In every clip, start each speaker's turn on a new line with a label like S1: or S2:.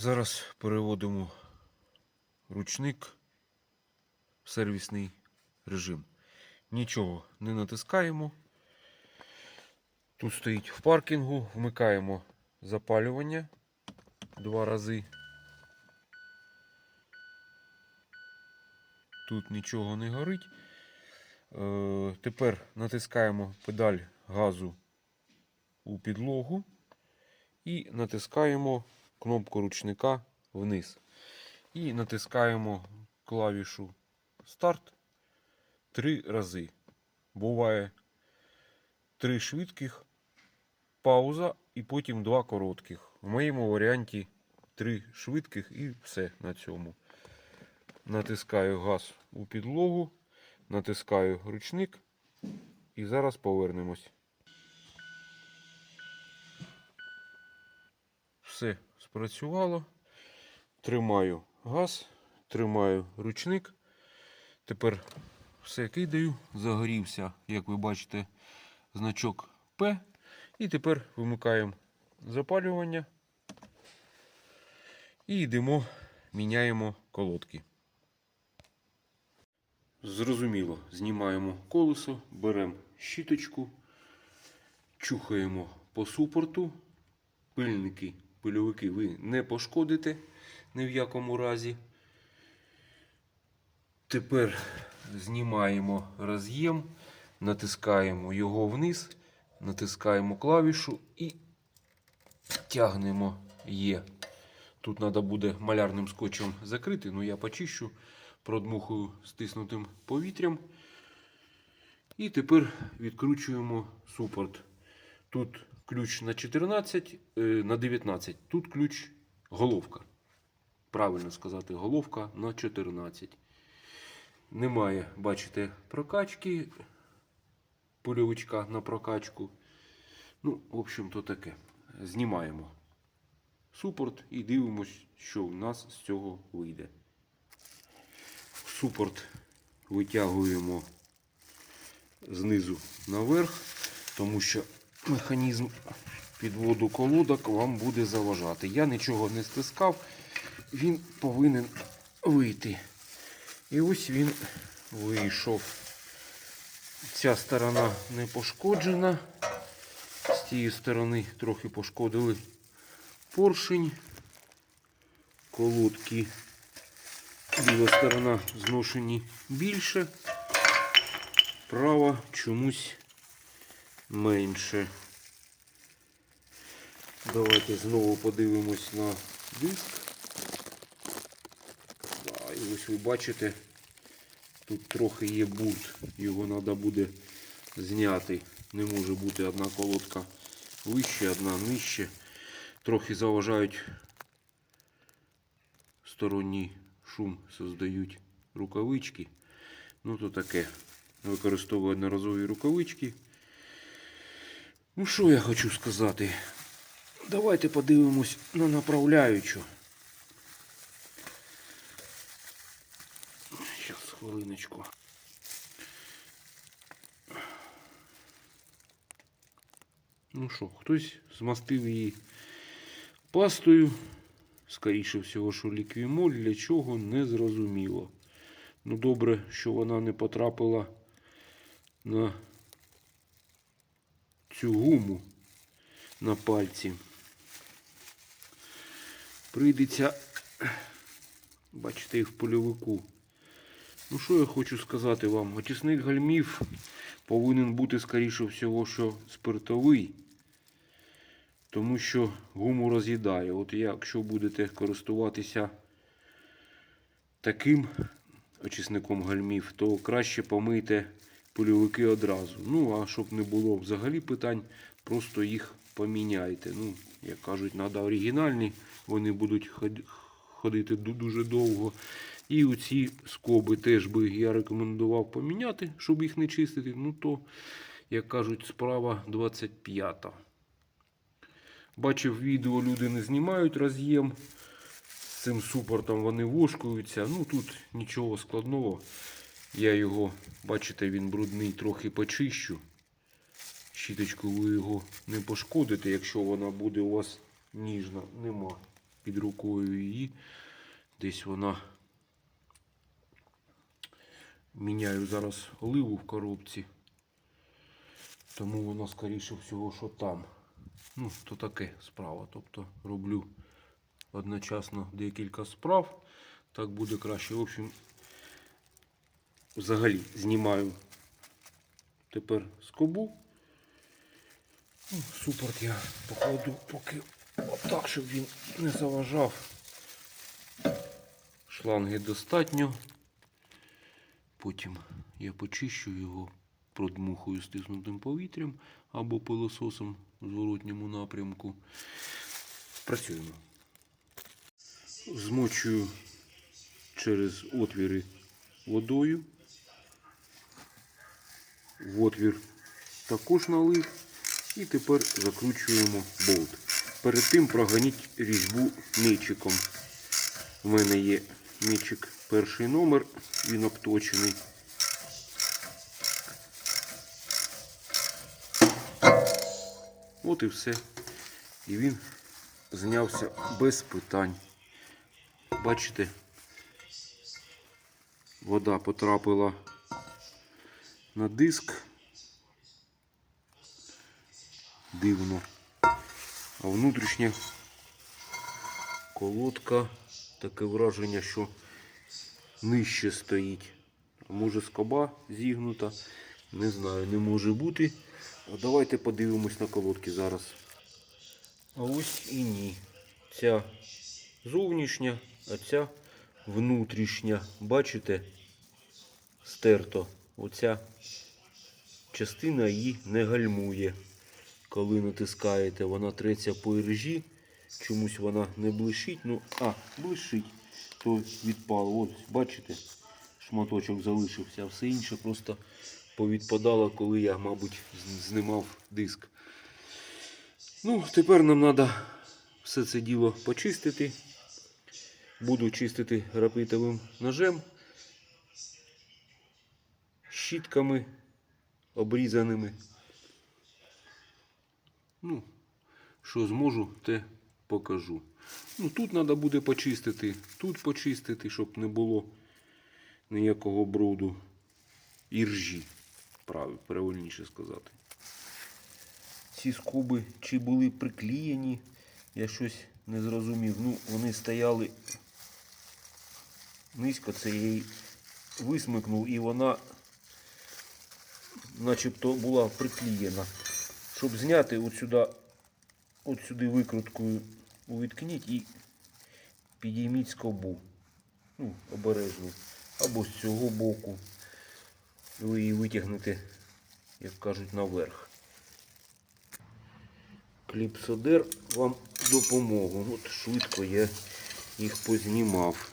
S1: Зараз переводимо ручник в сервісний режим. Нічого не натискаємо. Тут стоїть в паркінгу, вмикаємо запалювання два рази. Тут нічого не горить. Е, тепер натискаємо педаль газу у підлогу і натискаємо кнопку ручника вниз. І натискаємо клавішу старт три рази. Буває три швидких, пауза і потім два коротких. В моєму варіанті три швидких і все на цьому. Натискаю газ у підлогу, натискаю ручник і зараз повернемось. Все спрацювало. Тримаю газ, тримаю ручник. Тепер все кидаю, загорівся, як ви бачите, значок П. І тепер вимикаємо запалювання і йдемо, міняємо колодки. Зрозуміло, знімаємо колесо, беремо щіточку, чухаємо по супорту. Пильники, пильовики ви не пошкодите ні в якому разі. Тепер знімаємо роз'єм, натискаємо його вниз, натискаємо клавішу і тягнемо Є. Тут треба буде малярним скотчем закрити, але я почищу, продмухую стиснутим повітрям. І тепер відкручуємо супорт. Тут ключ на 14, е, на 19, тут ключ головка. Правильно сказати, головка на 14. Немає, бачите, прокачки, польовичка на прокачку. Ну, в общем-то таке. Знімаємо супорт і дивимось, що в нас з цього вийде. Супорт витягуємо знизу наверх, тому що механізм підводу колодок вам буде заважати. Я нічого не стискав, він повинен вийти. І ось він вийшов. Ця сторона не пошкоджена. З цієї сторони трохи пошкодили поршень, колодки. Ліва сторона зношені більше, права чомусь менше. Давайте знову подивимось на диск. І ось ви бачите, тут трохи є бурт, його треба буде зняти. Не може бути одна колодка вище, одна нижче. Трохи заважають сторонній шум, создають рукавички. Ну то таке. Використовую одноразові рукавички. Ну що я хочу сказати? Давайте подивимось на направляючу. Зараз хвилиночку. Ну що, хтось змастив її пастою. Скоріше всього, що ліквімоль для чого не зрозуміло. Ну добре, що вона не потрапила на цю гуму на пальці. Прийдеться, бачите, і в польовику. Ну, що я хочу сказати вам? Очисник гальмів повинен бути, скоріше всього, що спиртовий. Тому що гуму роз'їдає. От якщо будете користуватися таким очисником гальмів, то краще помийте польовики одразу. Ну, а щоб не було взагалі питань, просто їх поміняйте. Ну, як кажуть, треба оригінальні, вони будуть ходити дуже довго. І оці скоби теж би я рекомендував поміняти, щоб їх не чистити. Ну то, як кажуть, справа 25. Бачив відео, люди не знімають роз'єм. З цим супортом вони вошкуються. Ну тут нічого складного. Я його, бачите, він брудний, трохи почищу. Щіточкою ви його не пошкодите, якщо вона буде у вас ніжна. Нема. під рукою її. Десь вона. Міняю зараз оливу в коробці. Тому воно, скоріше всього, що там. Ну, то таке справа. Тобто роблю одночасно декілька справ. Так буде краще. В общем, взагалі знімаю тепер скобу. Ну, Супорт я покладу поки отак, щоб він не заважав. Шланги достатньо. Потім я почищу його, продмухую стиснутим повітрям або пилососом в зворотньому напрямку. Працюємо. Змочую через отвіри водою. Отвір також налив. І тепер закручуємо болт. Перед тим проганіть різьбу мічиком. У мене є мічик перший номер, він обточений. От і все. І він знявся без питань. Бачите, вода потрапила на диск. Дивно. А внутрішня колодка таке враження, що нижче стоїть. Може скоба зігнута. Не знаю, не може бути. А давайте подивимось на колодки зараз. А ось і ні. Ця зовнішня, а ця внутрішня. Бачите? Стерто. Оця частина її не гальмує. Коли натискаєте, вона треться по іржі. Чомусь вона не блищить. Ну, а, блищить, то відпало. Ось, бачите, шматочок залишився, а все інше просто повідпадало, коли я, мабуть, знімав диск. Ну, тепер нам треба все це діло почистити. Буду чистити графітовим ножем, щітками обрізаними. Ну, що зможу, те покажу. Ну, тут треба буде почистити, тут почистити, щоб не було ніякого бруду. Іржі, прав- правильніше сказати. Ці скоби чи були приклеєні, я щось не зрозумів. Ну, вони стояли низько, її висмикнув і вона начебто була приклеєна. Щоб зняти от сюди, от сюди викруткою увіткніть і підійміть скобу. Ну, обережно. Або з цього боку. Ви її витягнете, як кажуть, наверх. Кліпсодер вам допомогу. От швидко я їх познімав.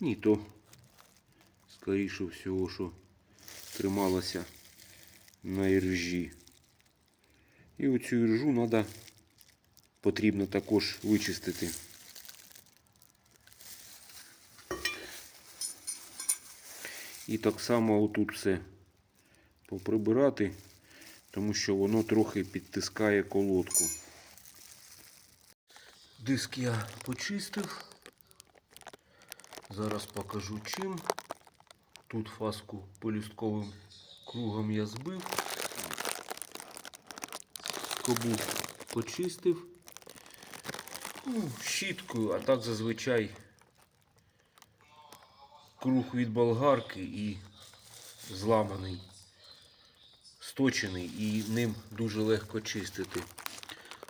S1: Ні, то скоріше всього, що трималося на іржі. І оцю іржу треба потрібно також вичистити. І так само отут все поприбирати, тому що воно трохи підтискає колодку. Диск я почистив. Зараз покажу чим. Тут фаску полістковим кругом я збив. Скобу почистив. Ну, щіткою, а так зазвичай круг від болгарки і зламаний, сточений і ним дуже легко чистити.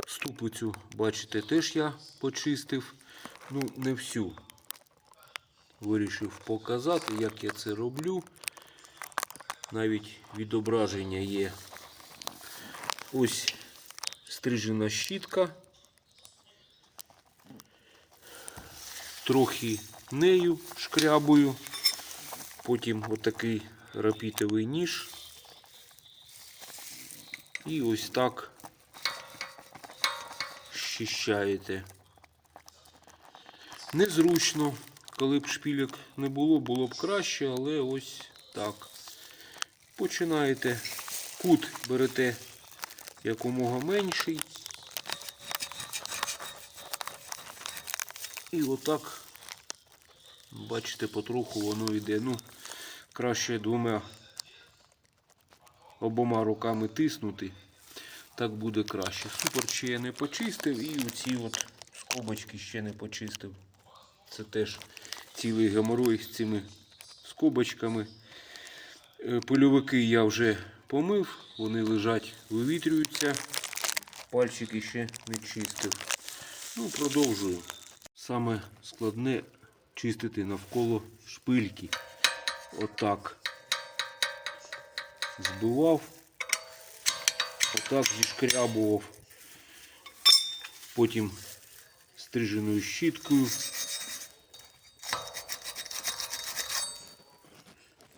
S1: Ступицю, бачите, теж я почистив. Ну, не всю. Вирішив показати, як я це роблю. Навіть відображення є. Ось стрижена щітка. Трохи нею шкрябую. Потім отакий рапітовий ніж. І ось так щищаєте. Незручно. Коли б шпілек не було, було б краще, але ось так. Починаєте. Кут берете якомога менший. І отак, бачите, потроху воно йде. Ну, краще двома обома руками тиснути. Так буде краще. Супер ще я не почистив і оці от скобочки ще не почистив. Це теж цілий геморой з цими скобочками. Е, Пильовики я вже помив, вони лежать, вивітрюються. Пальчики ще не чистив. Ну, продовжую. Саме складне чистити навколо шпильки. Отак. Збивав. Отак зішкрябував. Потім стриженою щіткою.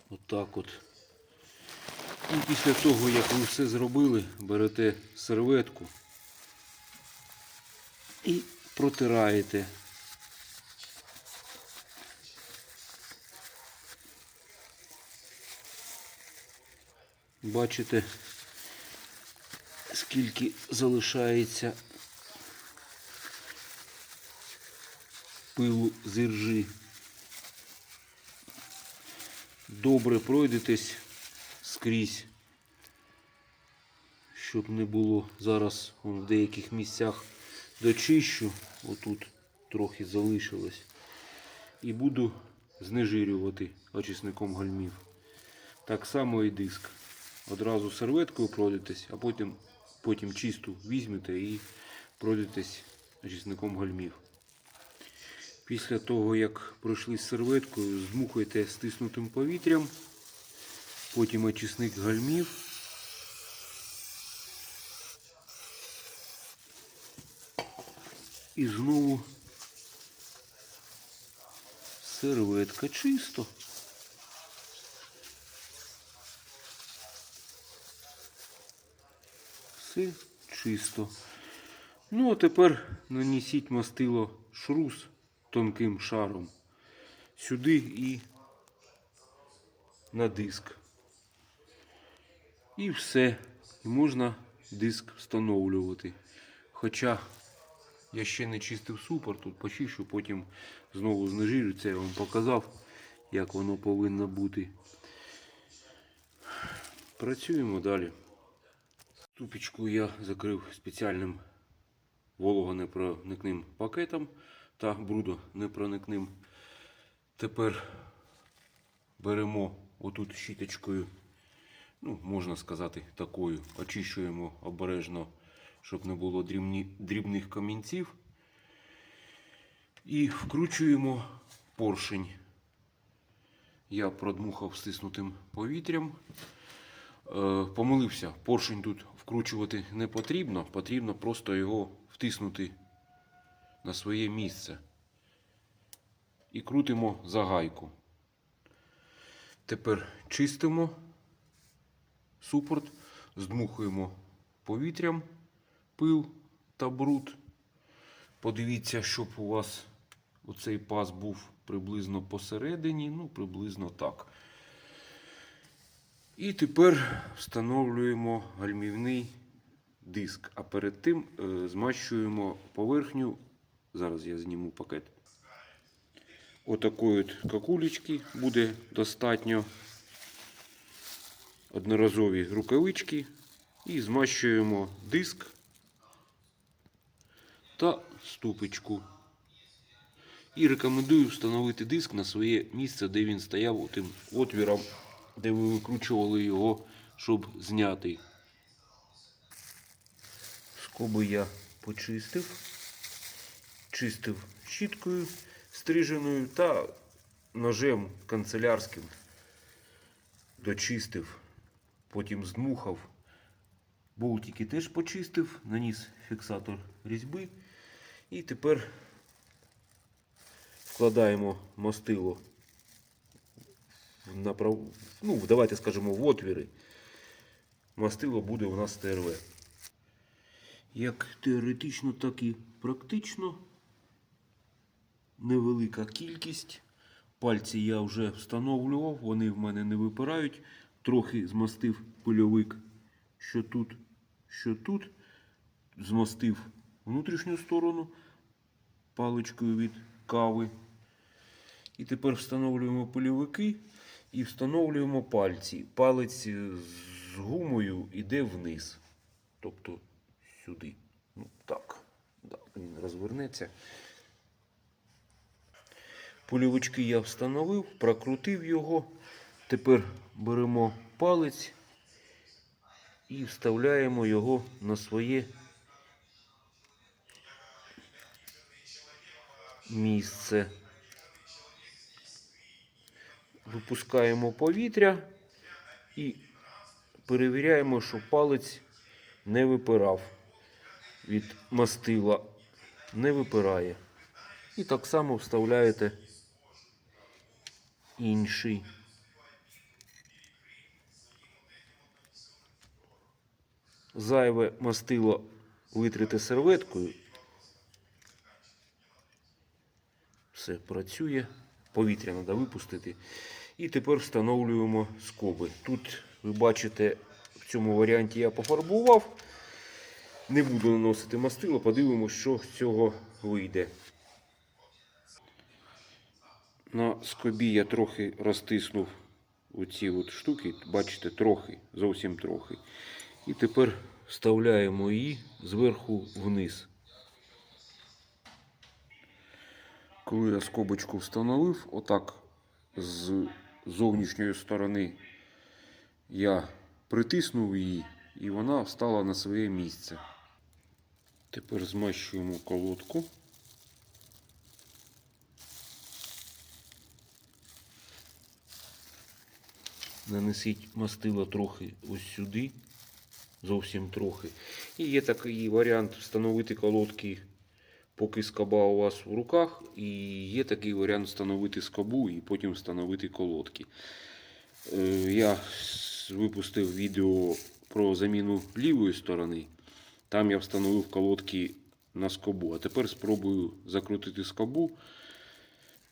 S1: Отак от. І після того, як ви все зробили, берете серветку і протираєте. Бачите, скільки залишається пилу з іржі. Добре пройдетесь скрізь, щоб не було зараз в деяких місцях дочищу, отут трохи залишилось. І буду знежирювати очисником гальмів. Так само і диск. Одразу серветкою пройдетесь, а потім, потім чисту візьмете і пройдетесь очисником гальмів. Після того, як пройшли з серветкою, змухуйте стиснутим повітрям, потім очисник гальмів. І знову серветка чисто. Все чисто. Ну, а тепер нанесіть мастило шрус тонким шаром сюди і на диск. І все. І можна диск встановлювати. Хоча я ще не чистив супер, тут почищу, потім знову знежирю. Це я вам показав, як воно повинно бути. Працюємо далі. Тупічку я закрив спеціальним вологонепроникним пакетом та брудонепроникним. Тепер беремо отут щіточкою, ну, можна сказати, такою, очищуємо обережно, щоб не було дрібні, дрібних камінців. І вкручуємо поршень. Я продмухав стиснутим повітрям. Е, помилився, поршень тут вкручувати не потрібно, потрібно просто його втиснути на своє місце. І крутимо за гайку. Тепер чистимо супорт, здмухуємо повітрям пил та бруд. Подивіться, щоб у вас оцей паз був приблизно посередині, ну, приблизно так. І тепер встановлюємо гальмівний диск, а перед тим е, змащуємо поверхню. Зараз я зніму пакет. Отакої от какулечки буде достатньо. Одноразові рукавички і змащуємо диск та ступичку. І рекомендую встановити диск на своє місце, де він стояв тим отвіром, де ви викручували його, щоб зняти. Скоби я почистив, чистив щіткою стриженою та ножем канцелярським дочистив, потім здмухав. Болтики теж почистив, наніс фіксатор різьби. І тепер вкладаємо мастило в направ... ну, давайте скажемо в отвіри. Мастило буде у нас ТРВ. Як теоретично, так і практично. Невелика кількість. Пальці я вже встановлював, вони в мене не випирають. Трохи змастив пильовик, що тут, що тут. Змастив внутрішню сторону паличкою від кави. І тепер встановлюємо польовики і встановлюємо пальці. Палець з гумою йде вниз. Тобто сюди. Ну, так. Да, він розвернеться. Польовички я встановив, прокрутив його. Тепер беремо палець і вставляємо його на своє місце. Випускаємо повітря і перевіряємо, що палець не випирав від мастила, не випирає. І так само вставляєте інший. Зайве мастило витрите серветкою. Все працює. Повітря треба випустити. І тепер встановлюємо скоби. Тут ви бачите, в цьому варіанті я пофарбував. Не буду наносити мастило, подивимося, що з цього вийде. На скобі я трохи розтиснув оці от штуки, бачите, трохи, зовсім трохи. І тепер вставляємо її зверху вниз. Коли я скобочку встановив, отак з зовнішньої сторони я притиснув її і вона встала на своє місце. Тепер змащуємо колодку. Нанесіть мастила трохи ось сюди, зовсім трохи. І є такий варіант встановити колодки, поки скоба у вас в руках. І є такий варіант встановити скобу і потім встановити колодки. Е, Я випустив відео про заміну лівої сторони. Там я встановив колодки на скобу. А тепер спробую закрутити скобу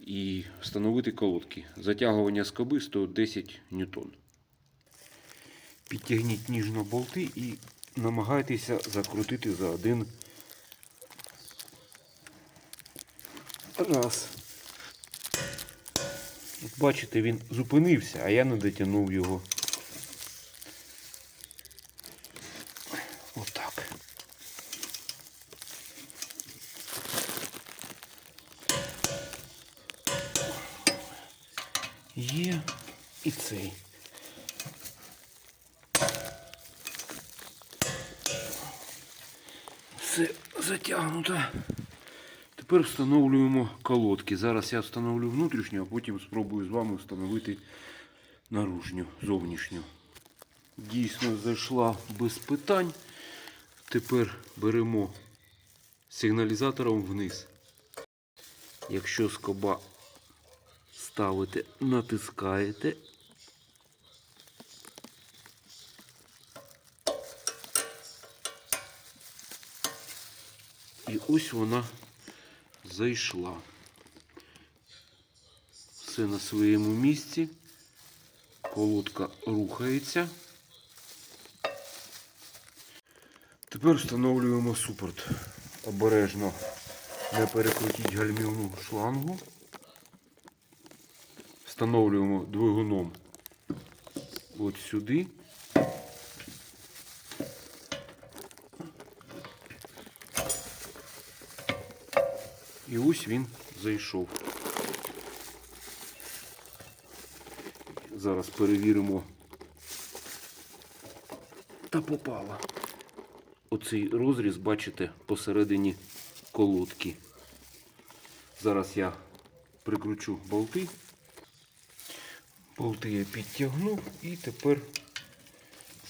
S1: і встановити колодки. Затягування скоби 110 ньютон. Підтягніть ніжно болти і намагайтеся закрутити за один раз. От бачите, він зупинився, а я не дотягнув його. Отак. Є і цей. Все затягнуто. Тепер встановлюємо колодки. Зараз я встановлю внутрішню, а потім спробую з вами встановити наружню, зовнішню. Дійсно зайшла без питань. Тепер беремо сигналізатором вниз. Якщо скоба ставите, натискаєте. І ось вона зайшла. Все на своєму місці. Колодка рухається. Тепер встановлюємо супорт. Обережно не перекрутіть гальмівну шлангу. Встановлюємо двигуном от сюди. І ось він зайшов. Зараз перевіримо. Та попала. Оцей розріз, бачите, посередині колодки. Зараз я прикручу болти. Болти я підтягнув і тепер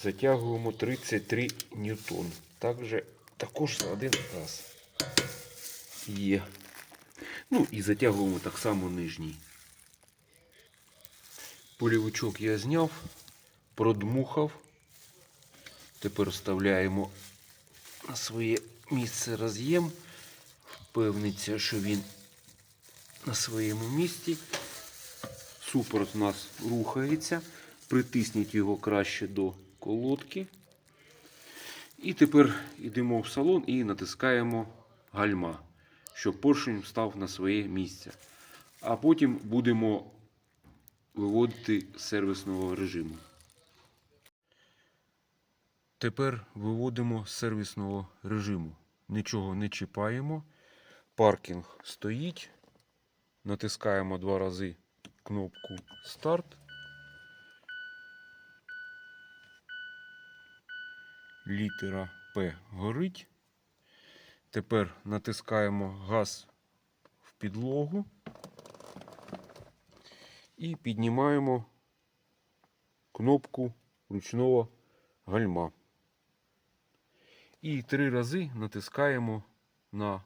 S1: затягуємо 33 ньютон. Також, також за один раз. Є. Ну і затягуємо так само нижній. Полівичок я зняв, продмухав. Тепер вставляємо на своє місце роз'єм. Впевниться, що він на своєму місці. Супорт у нас рухається. Притисніть його краще до колодки. І тепер йдемо в салон і натискаємо гальма. Щоб поршень став на своє місце. А потім будемо виводити з сервісного режиму. Тепер виводимо з сервісного режиму. Нічого не чіпаємо. Паркінг стоїть. Натискаємо два рази кнопку старт. Літера П горить. Тепер натискаємо газ в підлогу і піднімаємо кнопку ручного гальма. І три рази натискаємо на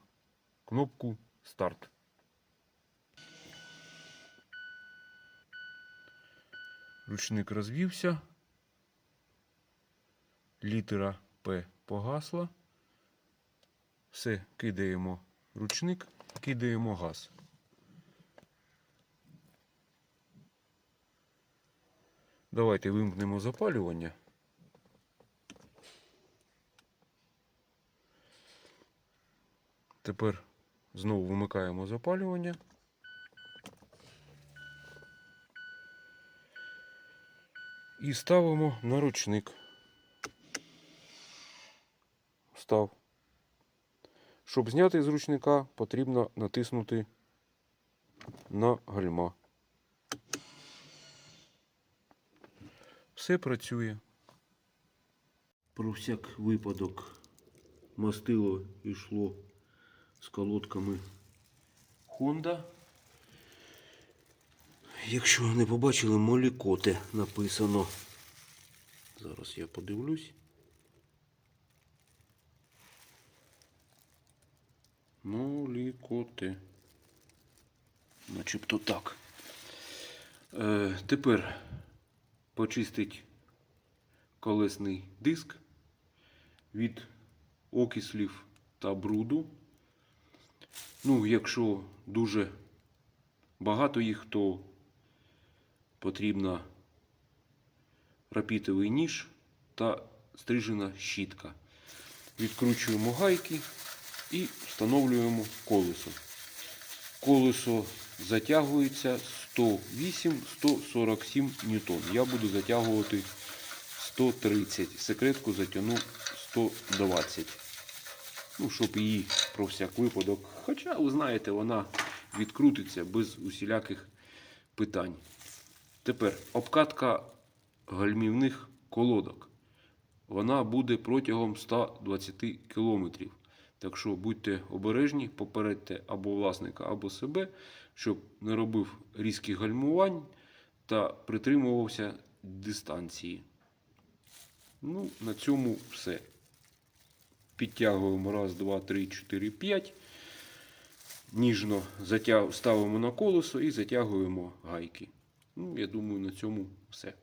S1: кнопку старт. Ручник розвівся. Літера П погасла. Все, кидаємо ручник, кидаємо газ. Давайте вимкнемо запалювання. Тепер знову вимикаємо запалювання. І ставимо на ручник. Став. Щоб зняти з ручника, потрібно натиснути на гальма. Все працює. Про всяк випадок мастило йшло з колодками Honda. Якщо не побачили, молікоте написано. Зараз я подивлюсь. Молікоте. Начебто так. Е, тепер почистить колесний диск від окислів та бруду. Ну, якщо дуже багато їх, то потрібна рапітовий ніж та стрижена щітка. Відкручуємо гайки і встановлюємо колесо. Колесо затягується 108-147 ньютон. Я буду затягувати 130. Секретку затягну 120. Ну, щоб її про всяк випадок. Хоча, ви знаєте, вона відкрутиться без усіляких питань. Тепер обкатка гальмівних колодок. Вона буде протягом 120 км. Так що будьте обережні, попередьте або власника, або себе, щоб не робив різких гальмувань та притримувався дистанції. Ну, на цьому все. Підтягуємо раз, два, три, чотири, п'ять. Ніжно ставимо на колесо і затягуємо гайки. Ну, я думаю, на цьому все.